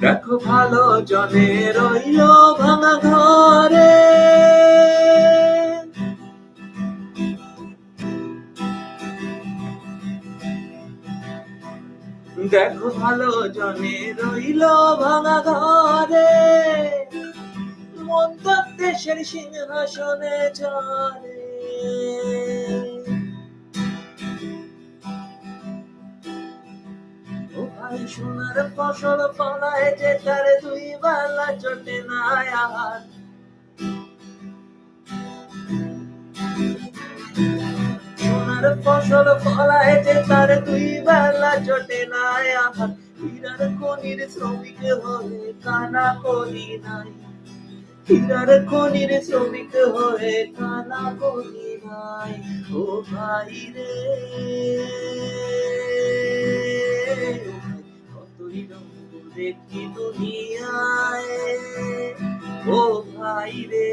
ভালো জনে রইল ভাঙা ঘরে। দেখো ভালো জনে রইল ভাঙা ঘরে। মন তো দেশের সিংহাসনে চলে সোনার ফসল ফলায় যে তার দুই বেলা চটে না সোনার ফসল ফলায় যে তার দুই বেলা চটে না আর। হীরার খনির শ্রমিক হয়ে কানা করি নাই। হীরার খনির শ্রমিক হয়ে কানা করি নাই। ও ভাই রে। দেখি দুনিয়ায়। ও ভাই রে,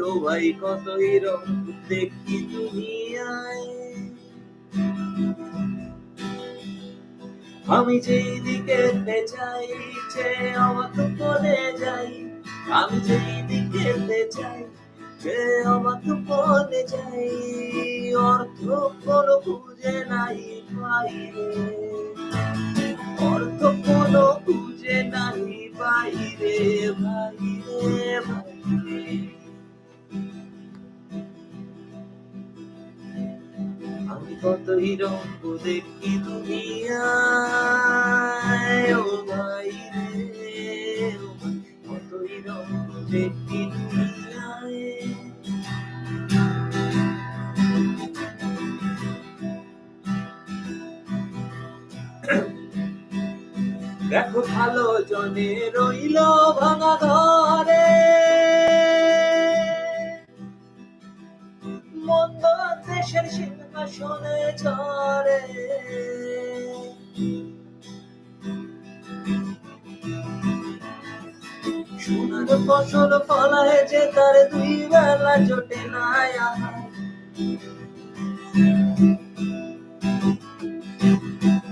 ও ভাই, কতই রঙ দেখি দুনিয়ায়। আমি যেই দিকে চাই যে অবাক করে যাই। আমি যেই দিকে চাই যে অবাক করে যাই। অর্থ কোনো খুঁজে নাই বাইরে। কতই রঙ দেখি দুনিয়ায়? ও ভাই রে কতই দেখি দেখো ভালো জনে রইল ভাঙা ঘরে। মন্দ দেশের সিংহাসনে চড়ে। সোনার ফসল ফলায় যে তার দুই বেলা জোটে না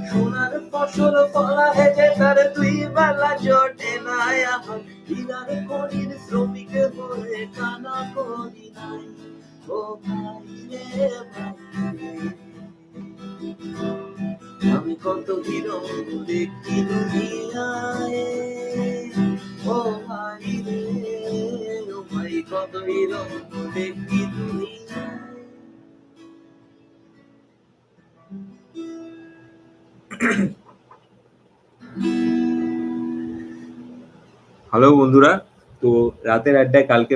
সোনার ফসল ফলায় যে তার দুই বেলা জোটে না আমার হীরার খনির শ্রমিক হয়ে কানা করি নাই। আমি কত হিরো দেখি দুনিয়ায় ও ভাই রে ও ভাই কত হিরো দেখি হ্যালো বন্ধুরা। তো রাতের আড্ডায় কালকে